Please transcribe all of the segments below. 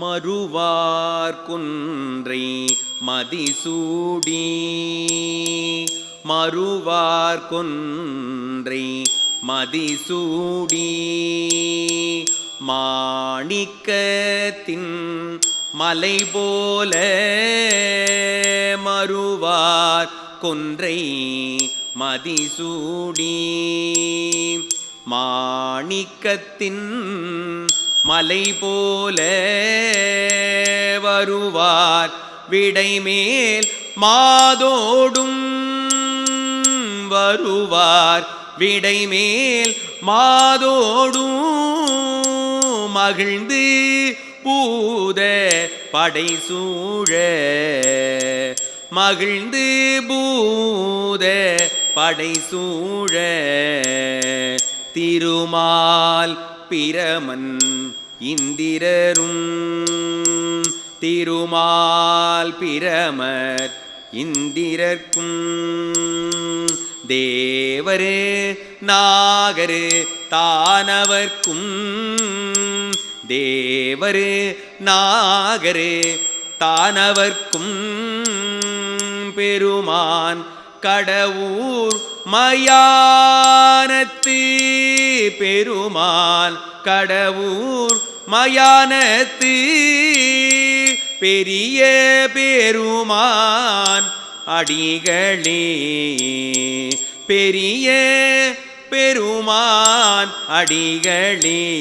மறுவார்குன்றை மதிசூடி. மறுவார்குன்றை மதிசூடி. மாணிக்கத்தின் மலை போல மறுவார் கொன்றை மதிசூடி. மாணிக்கத்தின் மலை போல வருவார். விடைமேல் மாதோடும் வருவார். விடைமேல் மாதோடும் மகிழ்ந்து பூத படை சூழ. மகிழ்ந்து பூத படை சூழ. திருமால் பிரமன் இந்திரரும் திருமால் பிரமர் இந்திரர்க்கும் தேவரு நாகரு தானவர்க்கும் தேவரு நாகரு தானவர்க்கும் பெருமான் கடவுர் மயானத்து பெருமான் கடவுர் மயானத்து பெரிய பெருமான் அடிகளே. பெரிய பெருமான் அடிகளே.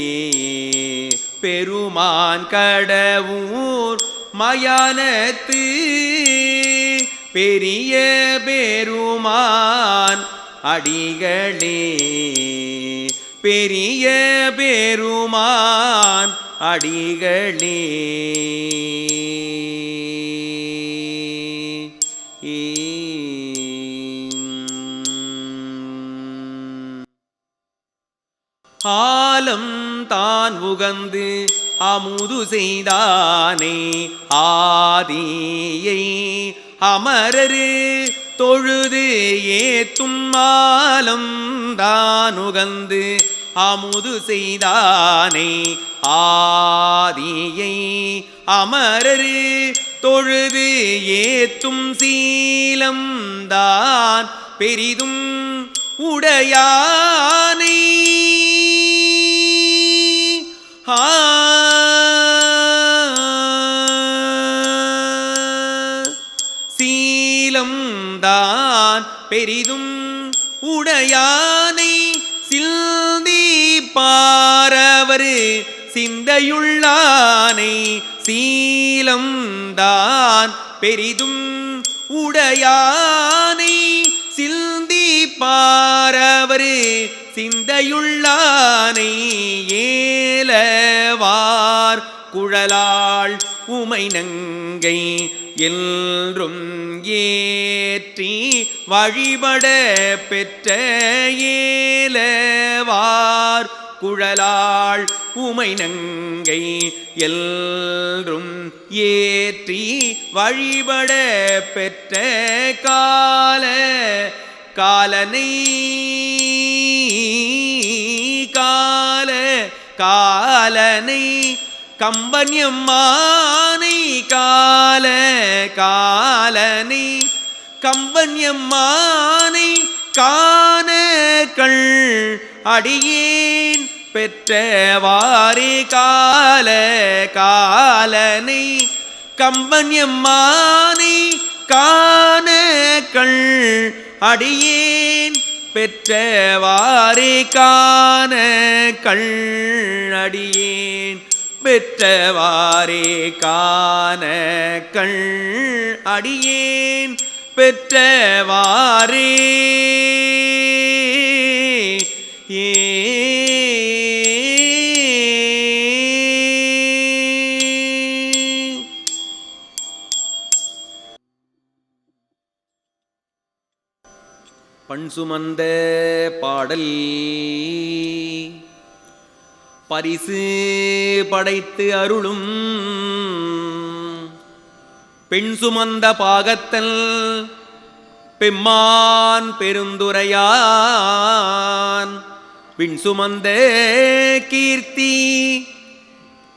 பெருமான் கடவுர் மயானத்து பெரிய பெருமான் அடிகளே. பெரிய பெருமான் அடிகளே. ஆலம் தான் உகந்து அமுது செய்தானே. ஆதியை அமரரு தொழுது ஏத்தும் ஆலம் தான் உகந்து அமுது செய்தானே ஆதியை அமரரு தொழுது ஏத்தும் சீலம்தான் பெரிதும் உடையானை. ஆ சிந்தையுள்ளானை சீலம் தான் பெரிதும் உடையானை சிந்தி பாரவர் சிந்தையுள்ளானை ஏலவார் குழலாள் உமை நங்கை என்றும் ஏற்றி வழிபட பெற்ற ஏலவார் குழலாள் உமை நங்கை எல்லும் ஏற்றி வழிபட பெற்ற கால காலனை கால காலனை கம்பன்யம்மானை கால காலனை கம்பன்யம்மானை காண கள் அடியேன் பெற்றவாறே கால காலனை கம்பன்யம்மானை காண கள் அடியேன். பெற்றவாறே காண கள் அடியேன். பெற்றவாறே காண கள் அடியேன். பெற்றவாறே ஏ சுமந்த பாடல். பரிசு படைத்து அருளும் பெண் சுமந்த பாகத்தல் பெம்மான் பெருந்துரையான். விண் சுமந்த கீர்த்தி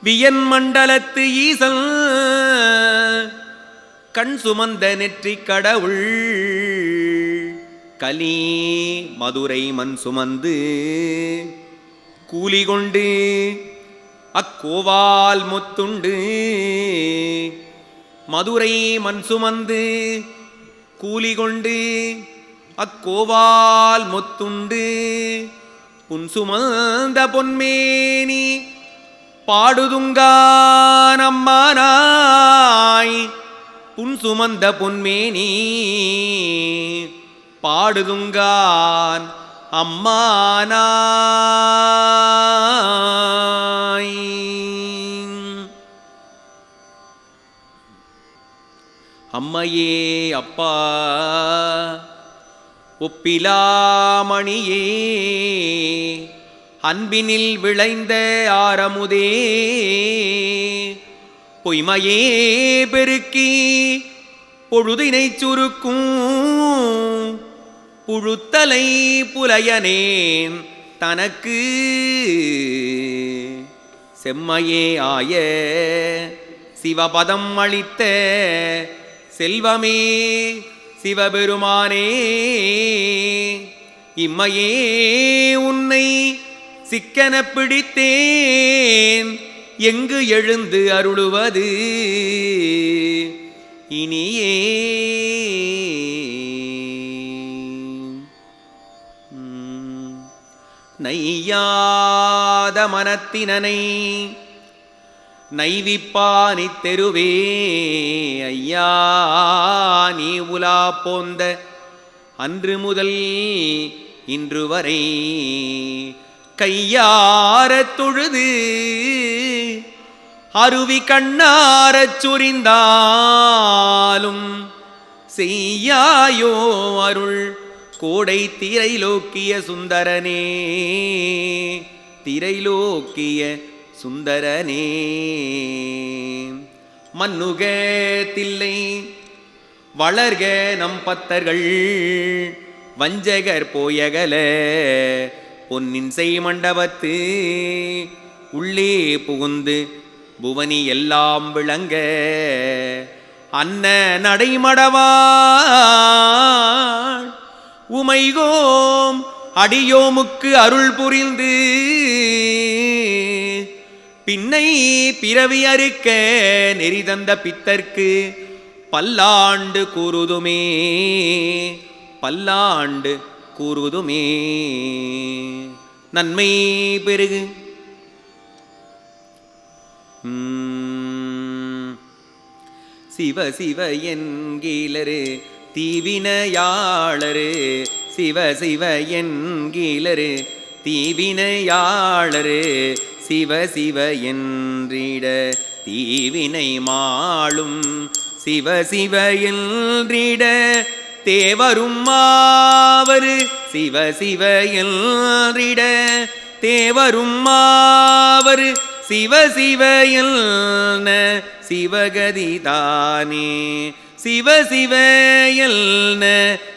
வியன் மண்டலத்து ஈசல். கண் சுமந்த நெற்றி கடவுள். கலி மதுரை மண் சுமந்து கூலி கொண்டு அக்கோவால் முத்துண்டு மதுரை மண் சுமந்து கூலி கொண்டு அக்கோவால் முத்துண்டு புன் சுமந்த பொன்மேனி பாடுதுங்கானம்மானாய் புன் சுமந்த பொன்மேனி பாடுதுங்கான் அம்மானாய். அம்மையே அப்பா ஒப்பிலாமணியே அன்பினில் விளைந்த ஆரமுதே பொய்மையே பெருக்கி பொழுதினைச் சுருக்கும் புழுத்தலை புலையனேன் தனக்கு செம்மையே ஆய சிவபதம் அளித்த செல்வமே சிவபெருமானே இம்மையே உன்னை சிக்கன பிடித்தேன். எங்கு எழுந்து அருளுவது? இனியே நையாத மனத்தினனை நைவிப்பானி தெருவே ஐயா நீ உலா போந்த அன்று முதல் இன்று வரை கையாரத் தொழுது அருவி கண்ணாரச் சுரிந்தாலும் செய்யாயோ அருள் கோடை திரைலோக்கிய சுந்தரனே. திரைலோக்கிய சுந்தரனே. மன்னுக தில்லை வளர்க நம் பத்தர்கள். வஞ்சகர் போயகல பொன்னின்சை செய் மண்டபத்து. உள்ளே புகுந்து புவனி எல்லாம் விளங்க அன்ன நடைமடவா உமைகோம். அடியோமுக்கு அருள் புரிந்து. பின்னை பிறவி அறுக்க நெறி தந்த பித்தர்க்கு பல்லாண்டு கூறுதுமே. பல்லாண்டு கூறுதுமே. நன்மை பெருகு. சிவ சிவ என்கீலரு தீவினையாளரு சிவ சிவ என்கிலரு. தீவினையாளரு சிவ சிவ என்றிட தீவினை மாளும். சிவ சிவ என்றிட தேவரும் மாவரு சிவ சிவ என்றிட தேவரும் மாவரு சிவ சிவ எல்ன சிவகதிதானே சிவ சிவ எல்ன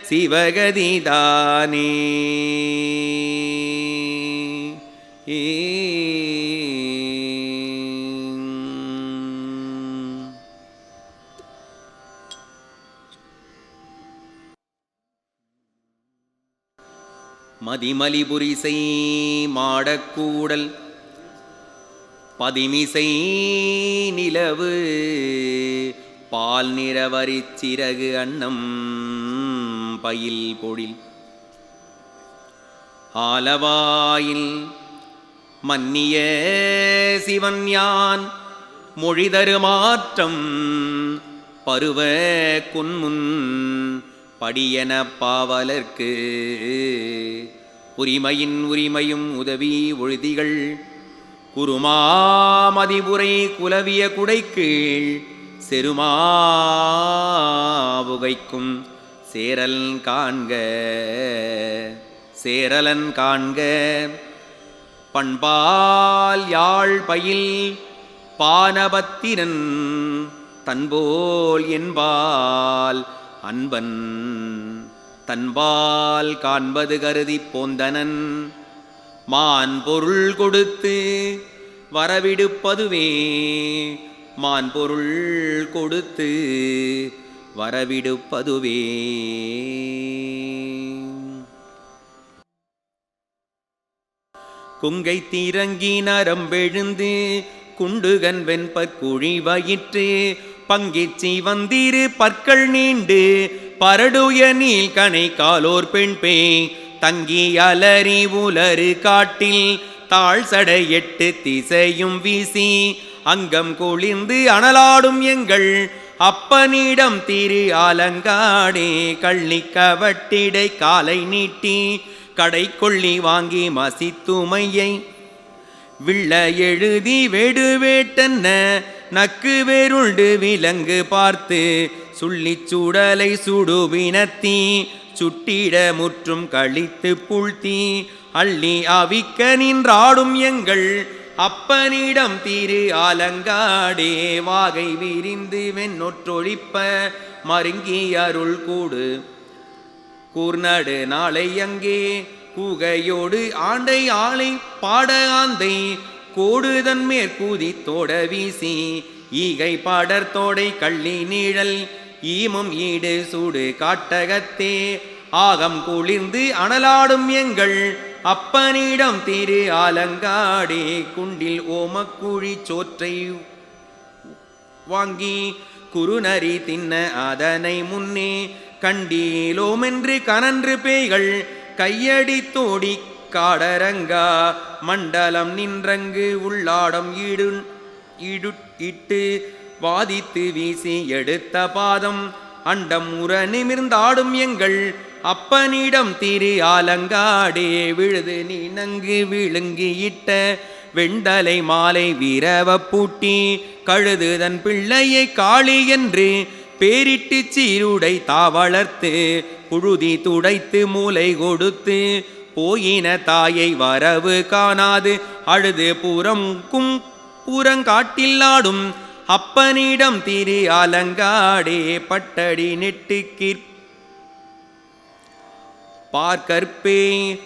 சிவகதிதானே. மதிமலிபுரிசை மாடக்கூடல் பதிமிசை நிலவு பால் நிறவரி சிறகு அன்னம் பயில் பொழில். ஆலவாயில் மன்னிய சிவன் யான் மொழிதரு மாற்றம் பருவ குன்முன் படியன பாவலர்க்கு. உரிமையின் உரிமையும் உதவி ஒழுதிகள் குருமாமதிபுரை குலவிய குடைக்கீழ் செருமாவுகைக்கும் சேரல் காண்க சேரலன் காண்க. பண்பால் யாழ் பயில் பானபத்திரன் தன்போல் என்பால் அன்பன் தன்பால் காண்பது கருதி போந்தனன். மான் பொருள் கொடுத்து வரவிடுப்பதுவே மான்பொருள் கொடுத்து வரவிடுப்பதுவே. குங்கை தீரங்கி நரம்பெழுந்து குண்டுகன் வெண்பற்குழி வயிற்று. பங்கிச்சி வந்திரு பற்கள் நீண்டு பரடுய நீல் கனை காலோர் பெண் பே தங்கி அலறி உலறு காட்டில் தாழ் சடை எட்டு திசையும் வீசி அங்கம் குளிர்ந்து அனலாடும் எங்கள் அப்பனிடம் திரு ஆலங்காடே கள்ளி கவட்டிடை காலை நீட்டி கடை கொள்ளி வாங்கி மசித்துமையை. விள்ள எழுதி வெடுவேட்டன்ன நக்கு வேருண்டு விலங்கு பார்த்து சுள்ளி சுடலை சுடுவினத்தி சுட்டிட முற்றும் கழித்து புழ்த்தி அள்ளி அவிக்க நின்றாடும் எங்கள் அப்பனிடம் திரு ஆலங்காடே வாகை விரிந்து வெண்ணொற்றொழிப்ப மருங்கி அருள் கூடு. கூர்நடு நாளை அங்கே கூகையோடு ஆண்டை ஆளை பாட ஆந்தை கோடுதன் மேற்கூதி தோட வீசி ஈகை பாடர் தோடை கள்ளி நீழல் ஈமும் ஈடு சூடு காட்டகத்தே ஆகம் குளிர்ந்து அனலாடும் எங்கள் அப்பனிடம் திரு ஆலங்காடே குண்டில் ஓமக்குழி சோற்றை வாங்கி குறுநரி தின்ன அதனை முன்னே கண்டீலோமென்று கனன்று பேய்கள் கையடி தோடி காடரங்கா மண்டலம் நின்றங்கு உள்ளாடம் ஈடு ஈடு இட்டு வாதித்து வீசி எடுத்த பாதம் அண்டம் உற நிமிர்ந்தாடும் எங்கள் அப்பனிடம் திரு ஆலங்காடே விழுது நீ நங்கு விழுங்கியிட்ட வெண்டலை மாலை வீரவ பூட்டி கழுது தன் பிள்ளையை காளி என்று பேரிட்டு சீருடை தாவளர்த்து புழுதி துடைத்து மூளை கொடுத்து போயின தாயை வரவு காணாது அழுது புறம்கும் புறங்காட்டில்லாடும் அப்பனிடம் திரு ஆலங்காடே பட்டடி நெட்டுக்கிற் பார்க்கற்பே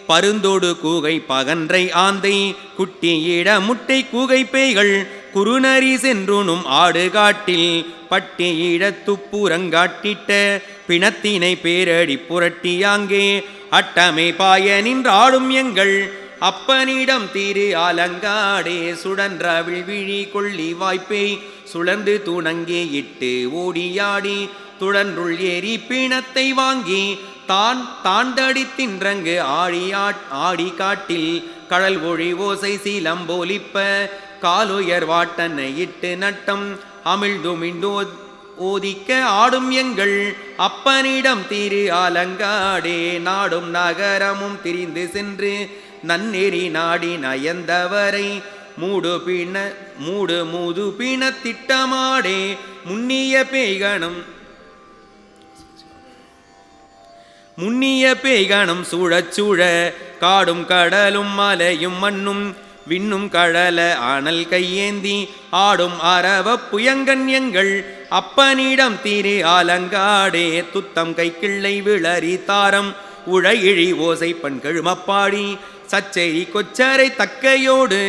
பருந்தோடு கூகை பகன்றை ஆந்தை குட்டியிட முட்டை கூகை பேய்கள் குறுநரி சென்றுனும் ஆடு காட்டில் பட்டியிட துப்புரங்காட்டிட்ட பிணத்தினை பேரடி புரட்டியாங்கே அட்டமை பாய நின்றாடும் எங்கள் அப்பனிடம் திரு அலங்காடே சுடன்ற விழி கொள்ளி வாய்ப்பை சுழந்து துணங்கி இட்டு ஓடியாடி துடன்றுள் ஏறி பிணத்தை வாங்கி தான் தாண்டடி தின்றங்கு ஆழியாட் ஆடி காட்டில் கடல் ஒழி ஓசை சீலம்போலிப்ப காலுயர் வாட்டனை இட்டு நட்டம் அமிழ்துமிண்டோ ஓதிக்க ஆடும் எங்கள் அப்பனிடம் திரு அலங்காடே நாடும் நகரமும் திரிந்து சென்று நன்னெறி நாடி நயந்தவரை மூடு பிண மூடு மூது பிண திட்டமாடே. முன்னிய பேய்கணம் முன்னிய பேய்கணம் சூழச் சூழ காடும் கடலும் மலையும் மண்ணும் விண்ணும் கழல ஆனல் கையேந்தி ஆடும் அரவ புயங்கன் எங்கள் அப்பனிடம் திரு ஆலங்காடே துத்தம் கை கிள்ளை விளரி தாரம் உழையிழி ஓசை பண்கழுமப்பாடி சச்சை கொச்சரை தக்கையோடு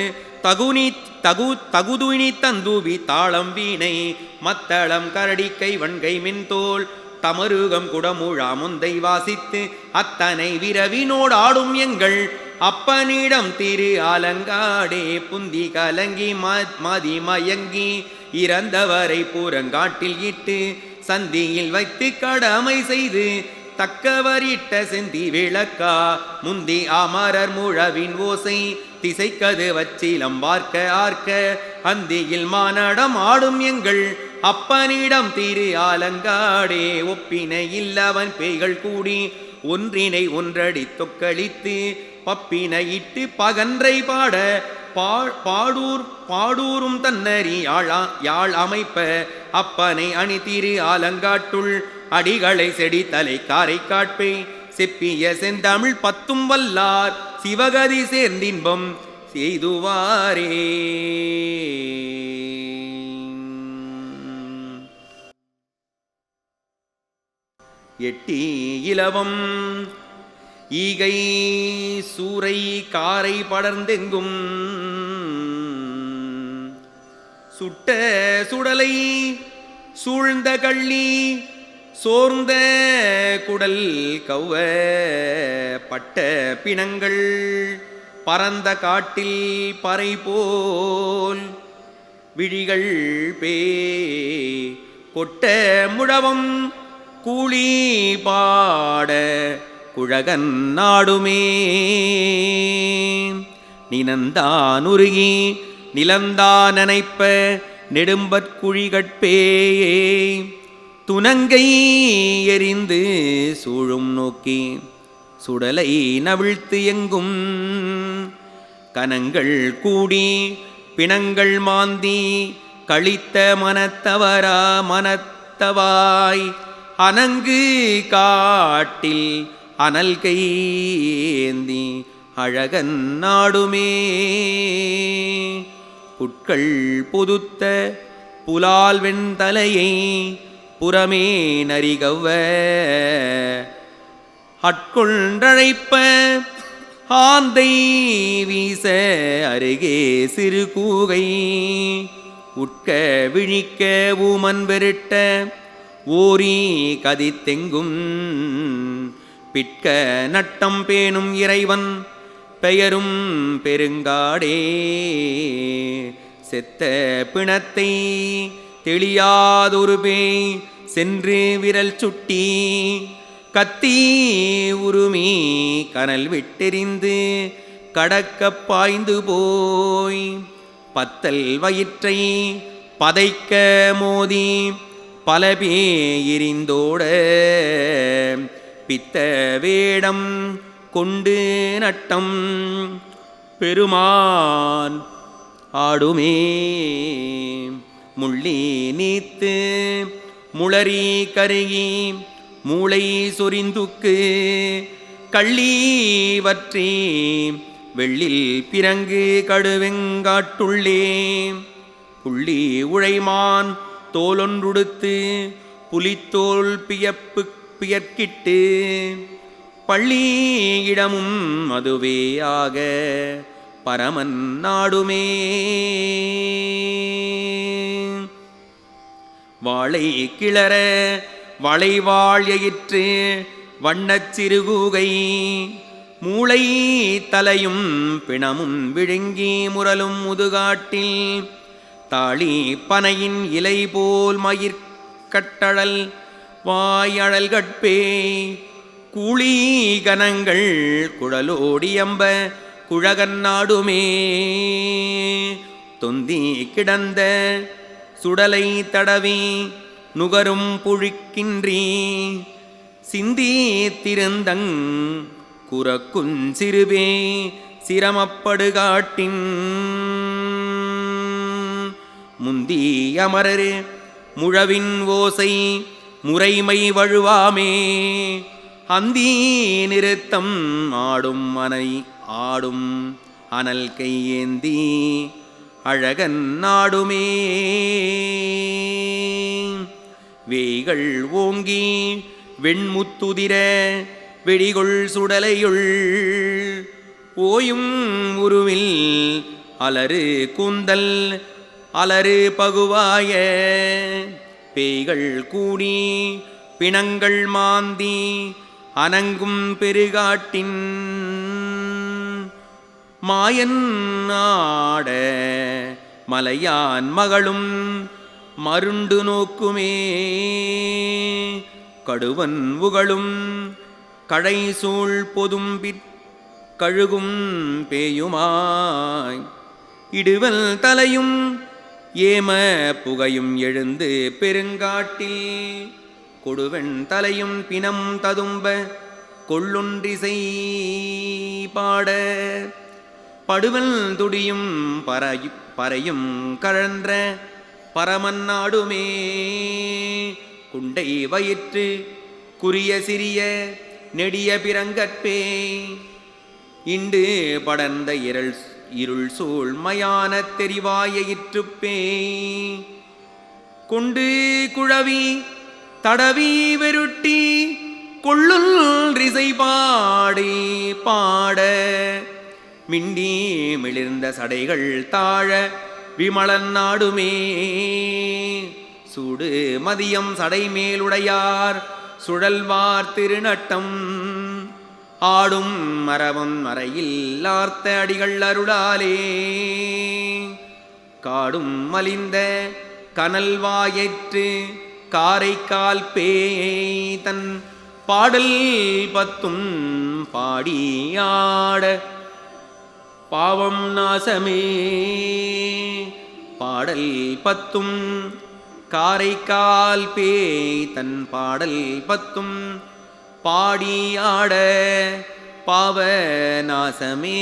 தகுனி தகு தகுதுணி தந்தூவி தாளம் வீணை மத்தளம் கரடிக்கை வன்கை மின்தோல் தமருகம் குடமுழா முந்தை வாசித்து அத்தனை விரவினோடாடும் எங்கள் அப்பனிடம் திரு ஆலங்காடே. புந்தி கலங்கி ம- மதி மயங்கி இறந்தவரை பூரங்காட்டில் இட்டு சந்தியில் வைத்து கடமை செய்து தக்கவரிட்ட செந்தி விளக்கா. முந்தி அமரர் முழவின் ஓசை திசைக்கது வச்சிலம் பார்க்க ஆர்க்க அந்தியில் மானடம் ஆடும் எங்கள் அப்பனிடம் திரு ஆலங்காடே ஒப்பினை இல்லவன் பேய்கள் கூடி ஒன்றினை ஒன்றடி தொக்களித்து பப்பினை இட்டு பகன்றை பாட பா- பாடூர் பாடூரும் தன்னறி யாழா யாழ் அமைப்ப அப்பனை அணி திரு ஆலங்காட்டுள் அடிகளை செடி தலை காரை காட்பை. செப்பிய செந்தமிழ் பத்தும் வல்லார் சிவகதி சேர்ந்தின்பம் செய்துவாரே. எட்டி இலவம். ஈகை சூறை காரை படர்ந்தெங்கும். சுட்ட சுடலை சூழ்ந்த கள்ளி சோர்ந்த குடல் கௌவ பட்ட பிணங்கள். பரந்த காட்டில் பறை போல் விழிகள் பே கொட்ட முழவம். கூலி பாட குழகன் நாடுமே. நினந்தானுருகி உருகி நிலந்தான் நெடும்பற்குழிகட்பே துணங்கை எரிந்து சூழும் நோக்கி சுடலை நவிழ்த்து எங்கும். கனங்கள் கூடி பிணங்கள் மாந்தி கழித்த மனத்தவரா மனத்தவாய். அனங்கு காட்டில் அனல் கையேந்தி அழகன் நாடுமே. புட்கள் புதுத்த புலால் வெண்தலையை புறமே நரிகவ. அட்கொண்டழைப்ப ஆந்தை வீச அருகே சிறு கூகை. உட்க விழிக்க ஊமன் பெருட்ட ஊரீ கதித்தெங்கும். பிட்க நட்டம் பேணும் இறைவன் பெயரும் பெருங்காடே. செத்த பிணத்தை தெளியாதொரு பேய் சென்று விரல் சுட்டி கத்தி உருமி கனல் விட்டெறிந்து கடக்க பாய்ந்து போய் பத்தல் வயிற்றை பதைக்க மோதி பல பேரிந்தோட பித்த வேடம் கொண்டு நட்டம் பெருமான் ஆடுமே. முள்ளி நீத்து முளறி கருகி மூளை சொரிந்துக்கு கள்ளி வற்றி வெள்ளில் பிறங்கு கடுவெங்காட்டுள்ளே. புள்ளி உழைமான் தோலொன்றுடுத்து புலித்தோல் பியப்பு பியற்கிட்டு பள்ளி இடமும் அதுவே ஆக பரமன் நாடுமே. வாழை கிளற வளைவாள் எயிற்று வண்ணச் சிறுகூகை மூளை தலையும் பிணமும் விழுங்கி முரலும் முதுகாட்டில் தாளி பனையின் இலை போல் மயிர்கட்டழல் வாயழல் கட்பே. கூளி கனங்கள் குழலோடியம்ப குழகன்னாடுமே தொந்தி கிடந்த சுடலை தடவி நுகரும் புழிக்கின்றீ. சிந்தி திருந்தங் குறக்குஞ் சிரமப்படுகாட்டின் முந்தி முழவின் ஓசை முறைமை வழுவாமே. அந்தி நிறுத்தம் ஆடும் அனை ஆடும் அனல் கையேந்தி அழகன் நாடுமே. வேய்கள் ஓங்கி வெண்முத்துதிர வெடிகொள் சுடலையுள் ஓயும் உருவில் அலறு கூந்தல் அலறு பகுவாய. பேய்கள் கூடி பிணங்கள் மாந்தி அனங்கும் பெருகாட்டின் மாயன் ஆட மலையான் மகளும் மருண்டு நோக்குமே. கடுவன் உகளும் கடை சூழ் பொதும்பிற் கழுகும் பேயுமாய். இடுவல் தலையும் ஏம புகையும் எழுந்து பெருங்காட்டில். கொடுவெண் தலையும் பிணம் ததும்ப கொள்ளுன்றிசை பாட. படுவல் துடியும் பறையு பறையும் கழன்ற பரமன்னாடுமே குண்டை வயிற்று குறிய சிறிய நெடிய பிறங்கற்பே. இண்டு படர்ந்த இரள் இருள் சூழ்மையான தெரிவாயிற்றுப்பே கொண்டு குழவி தடவி வெருட்டி கொள்ளுள் ரிசை பாடி. பாட மிண்டி மிளிர்ந்த சடைகள் தாழ விமலன் நாடுமே. சுடு மதியம் சடைமேலுடையார் சுழல்வார் திருநட்டம். ஆடும் மரவம் மறையில்லார்த்த அடிகள் அருளாலே. காடும் மலிந்த கனல் வாயற்று காரைக்கால் பேய் தன் பாடல் பத்தும் பாடியாட பாவம் நாசமே. பாடல் பத்தும் காரைக்கால் பேய் தன் பாடல் பத்தும் பாடியாட பாவ நாசமே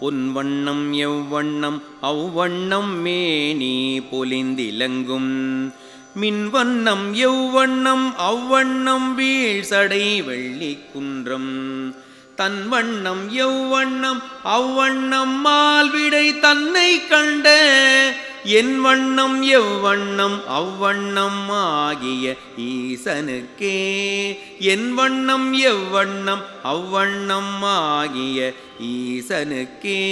பொன்வண்ணம் எவ்வண்ணம் அவ்வண்ணம் மேனி பொலிந்திலங்கும். மின்வண்ணம் எவ்வண்ணம் அவ்வண்ணம் வீழ்சடை வெள்ளி குன்றம் தன் வண்ணம் எவ்வண்ணம் அவ்வண்ணம் மால்விடை தன்னை கண்ட என் வண்ணம் எவ்வண்ணம் அவ்வண்ணம் ஆகிய ஈசனுக்கே. என் வண்ணம் எவ்வண்ணம் அவ்வண்ணம் ஆகிய ஈசனுக்கே.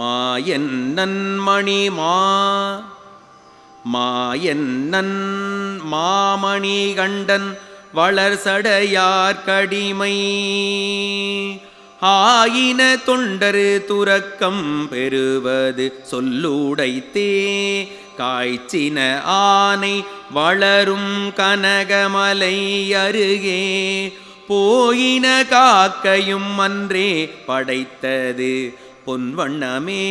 மாயன் நன்மணி மா மாயன் மாமணி கண்டன் வளர்சடையார் கடிமை. ஆயின தொண்டரு துறக்கம் பெறுவது சொல்லுடைத்தே. காய்ச்சின ஆனை வளரும் கனகமலை அருகே. போயின காக்கையும் அன்றே படைத்தது பொன்வண்ணமே.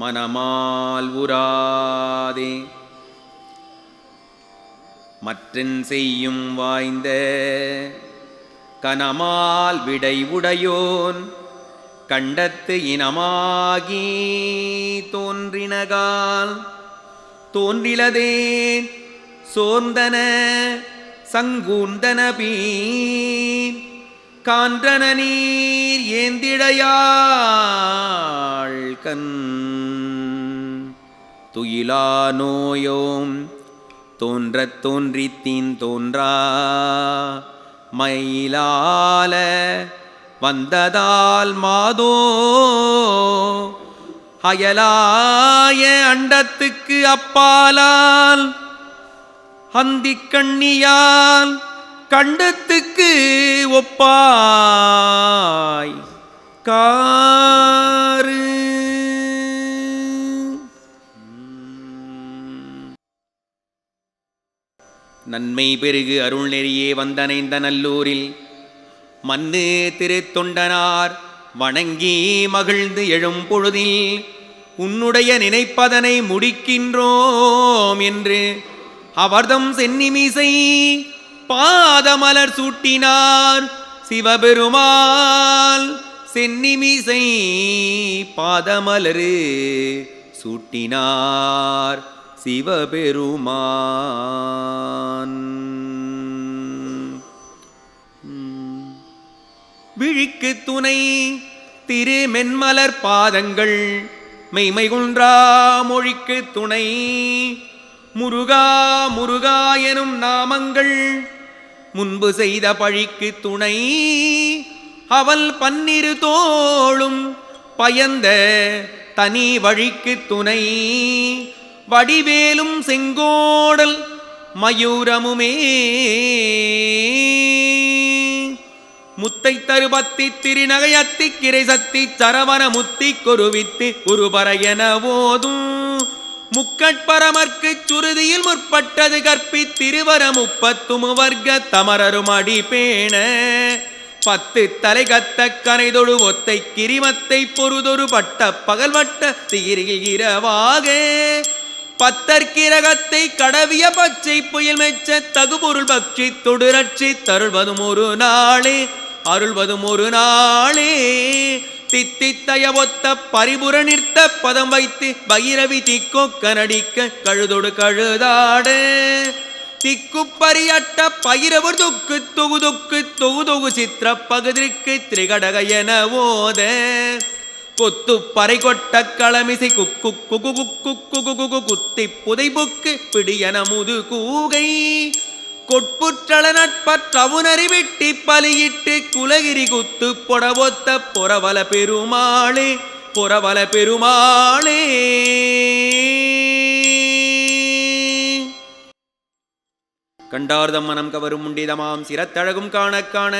மனமால் உராதே. மற்றன் செய்யும் வாய்ந்த கனமால் விடை உடையோன் கண்டத்து இனமாகி தோன்றினகால் தோன்றிலதேன் சோர்ந்தன சங்கூந்தன பீன் கான்றன நீர் ஏந்திடையாள் கண். துயிலா நோயோம் தோன்றத் தோன்றித்தீன் தோன்றா. மயிலால வந்ததால் மாதோ. அயலாய அண்டத்துக்கு அப்பாலால் அந்திக் கண்ணியால் கண்டத்துக்கு ஒப்பாய். காரு நன்மை பெருகு அருள் நெறியே வந்தனைந்த நல்லூரில். மன்னு திருத்தொண்டனார் வணங்கி மகிழ்ந்து எழும் பொழுதில் உன்னுடைய நினைப்பதனை முடிக்கின்றோம் என்று அவர்தம் சென்னிமிசை பாதமலர் சூட்டினார் சிவபெருமாள். சென்னிமிசை பாதமலரு சூட்டினார் சிவபெருமான். விழிக்கு துணை திருமென்மலர் பாதங்கள் மெய்மை குன்றா மொழிக்கு துணை முருகா முருகா எனும் நாமங்கள். முன்பு செய்த பழிக்கு துணை அவள் பன்னிரு தோளும் பயந்த தனி வழிக்கு துணை. வடிவேலும் செங்கோடல் மயூரமுமே. முத்தை தருபத்தி திருநகையத்தி கிரை சத்தி சரவண முத்தி கொருவித்து குருபரையன ஓதும். முக்கட்பரமற்கு சுருதியில் முற்பட்டது கற்பி திருவர முப்பத்தும் வர்க்க தமரரும் அடி பேண பத்து தலை கத்த கனைதொழு ஒத்தை கிரிமத்தை பொறுதொரு பட்ட பகல்வட்ட தீரில் இரவாக. பத்தற்கிரகத்தை கடவிய பச்சை புயல் மெச்ச தகுபொருள் பக்ஷி தொடுரட்சி தருள்வதும் ஒரு நாளே அருள்வதும் ஒரு நாளே. தித்தித்தய ஒத்த பரிபுர நிறுத்த பதம் வைத்து பைரவி திக்கோ நடிக்க கழுதொடு கழுதாடு திக்குப்பரியட்ட பயிரவர் தொக்கு தொகு தொக்கு தொகு தொகு சித்திர பகுதிக்கு திரிகடக என ஓத கொத்து பறை கொட்ட களமிசை குக்கு குகு குக்கு குகு குகு குத்தி புதைபுக்கு பிடியன முது கூகை கொட்புற்றள நட்பற்றவுனறி பலியிட்டு குலகிரி குத்து பொடவொத்த பொறவல பெருமாளே பொறவல பெருமாளே. கண்டார்தம் மனம் கவரும் முண்டிதமாம் சிரத்தழகும் காண காண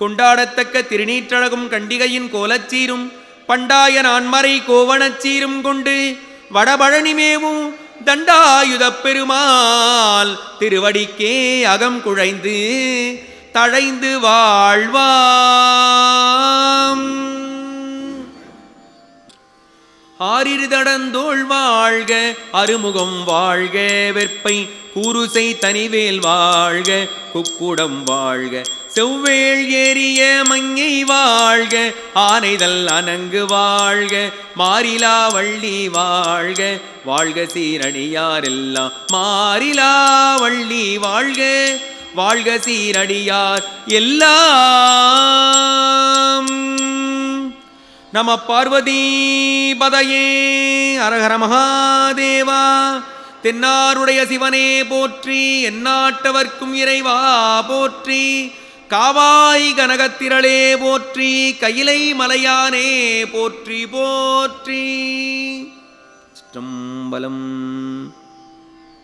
கொண்டாடத்தக்க திருநீற்றழகும் கண்டிகையின் கோலச்சீரும் பண்டாய நான்மறை கோவணச்சீரும் கொண்டு வடபழனிமேவும் தண்டாயுதப் பெருமாள் திருவடிக்கே அகம் குழைந்து தழைந்து வாழ்வாம். ஆரிருதடந்தோள் வாழ்க அருமுகம் வாழ்க வெப்பை கூருசை தனிவேல் வாழ்க குக்குடம் வாழ்க. செவ்வேள் ஏறிய மங்கை வாழ்க ஆனைதல் அனங்கு வாழ்க மாறிலா வள்ளி வாழ்க வாழ்க சீரடியாரெல்லாம் மாறிலா வள்ளி வாழ்க வாழ்க சீரடியார் எல்லாம். நம பார்வதி பதையே அரகர மகாதேவா தென்னாருடைய சிவனே போற்றி எந்நாட்டவர்க்கும் இறைவா போற்றி காவாய் கனகத்திரளே போற்றி கையிலை மலையானே போற்றி போற்றி. சிற்றம்பலம்.